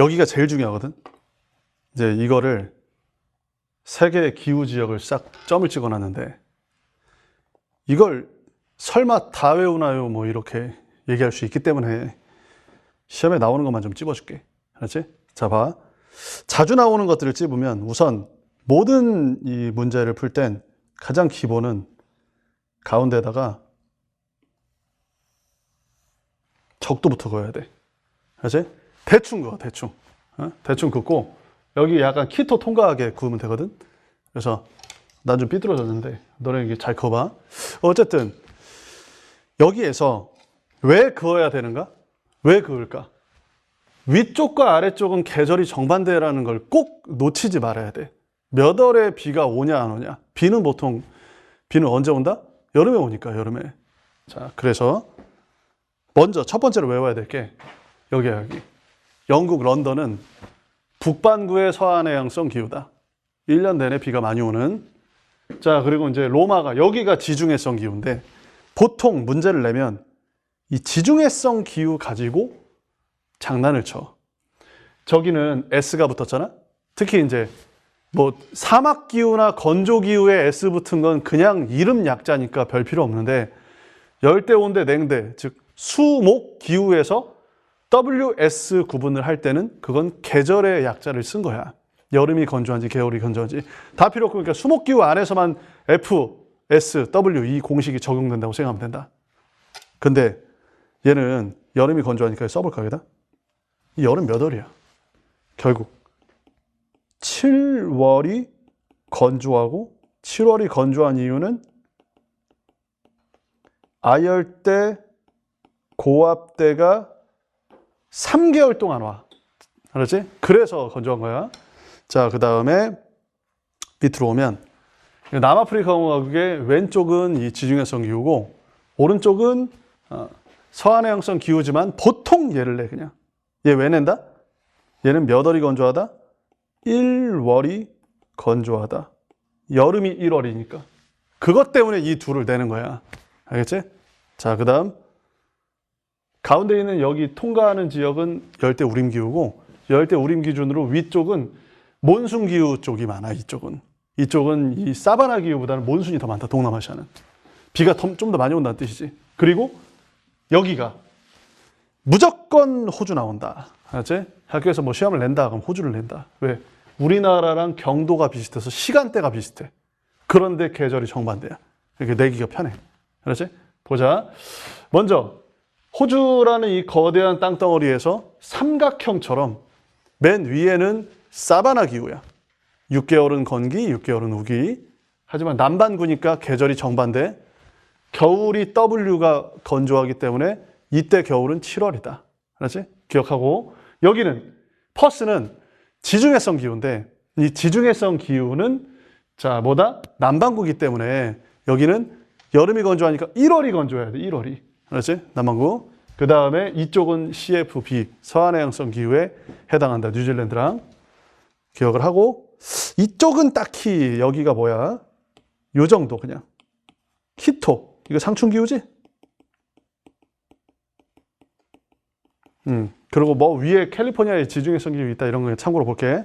여기가 제일 중요하거든. 이제 이거를 세 개의 기후 지역을 싹 점을 찍어 놨는데 이걸 설마 다 외우나요? 뭐 이렇게 얘기할 수 있기 때문에 시험에 나오는 것만 좀 찝어줄게. 알았지? 자, 봐. 자주 나오는 것들을 찝으면 우선 모든 이 문제를 풀 땐 가장 기본은 가운데다가 적도부터 그어야 돼. 알지? 대충 그어, 대충. 어? 대충 긋고 여기 약간 키토 통과하게 그으면 되거든. 그래서 난 좀 삐뚤어졌는데 너네 이게 잘 그어봐. 어쨌든 여기에서 왜 그어야 되는가? 왜 그을까? 위쪽과 아래쪽은 계절이 정반대라는 걸 꼭 놓치지 말아야 돼. 몇 월에 비가 오냐 안 오냐. 비는 보통 비는 언제 온다? 여름에 오니까 여름에. 자, 그래서 먼저 첫 번째로 외워야 될 게 여기야 여기. 영국 런던은 북반구의 서안해양성 기후다. 1년 내내 비가 많이 오는. 자, 그리고 이제 로마가 여기가 지중해성 기후인데 보통 문제를 내면 이 지중해성 기후 가지고 장난을 쳐. 저기는 S가 붙었잖아? 특히 이제 뭐 사막 기후나 건조 기후에 S 붙은 건 그냥 이름 약자니까 별 필요 없는데 열대 온대 냉대 즉 수목 기후에서 WS 구분을 할 때는 그건 계절의 약자를 쓴 거야. 여름이 건조한지 겨울이 건조한지 다 필요 없고 그러니까 수목 기후 안에서만 F, S, W 이 공식이 적용된다고 생각하면 된다. 근데 얘는 여름이 건조하니까 써볼까 여기다? 이 여름 몇 월이야? 결국 7월이 건조하고 7월이 건조한 이유는 아열대 고압대가 3개월 동안 와. 알았지? 그래서 건조한 거야. 자, 그 다음에 밑으로 오면 남아프리카 공화국의 왼쪽은 이 지중해성 기후고 오른쪽은 어, 서한해양성 기후지만 보통 얘를 내 그냥. 얘 왜 낸다? 얘는 몇 월이 건조하다? 1월이 건조하다. 여름이 1월이니까. 그것 때문에 이 둘을 내는 거야. 알겠지? 자, 그 다음. 가운데 있는 여기 통과하는 지역은 열대 우림 기후고, 열대 우림 기준으로 위쪽은 몬순 기후 쪽이 많아, 이쪽은. 이쪽은 이 사바나 기후보다는 몬순이 더 많다, 동남아시아는. 비가 좀 더 많이 온다는 뜻이지. 그리고 여기가 무조건 호주 나온다. 알았지? 학교에서 뭐 시험을 낸다. 그럼 호주를 낸다. 왜? 우리나라랑 경도가 비슷해서 시간대가 비슷해. 그런데 계절이 정반대야. 이렇게 내기가 편해. 알았지? 보자. 먼저 호주라는 이 거대한 땅덩어리에서 삼각형처럼 맨 위에는 사바나 기후야. 6개월은 건기, 6개월은 우기. 하지만 남반구니까 계절이 정반대. 겨울이 W가 건조하기 때문에 이때 겨울은 7월이다. 알았지? 기억하고 여기는 퍼스는 지중해성 기후인데 이 지중해성 기후는 자 뭐다? 남반구기 때문에 여기는 여름이 건조하니까 1월이 건조해야 돼. 1월이. 알았지? 남반구. 그 다음에 이쪽은 CFB 서한해양성 기후에 해당한다. 뉴질랜드랑 기억을 하고 이쪽은 딱히 여기가 뭐야? 요 정도 그냥 키토 이거 상충 기후지? 음 그리고 뭐 위에 캘리포니아에 지중해성 기후 있다 이런 거 참고로 볼게.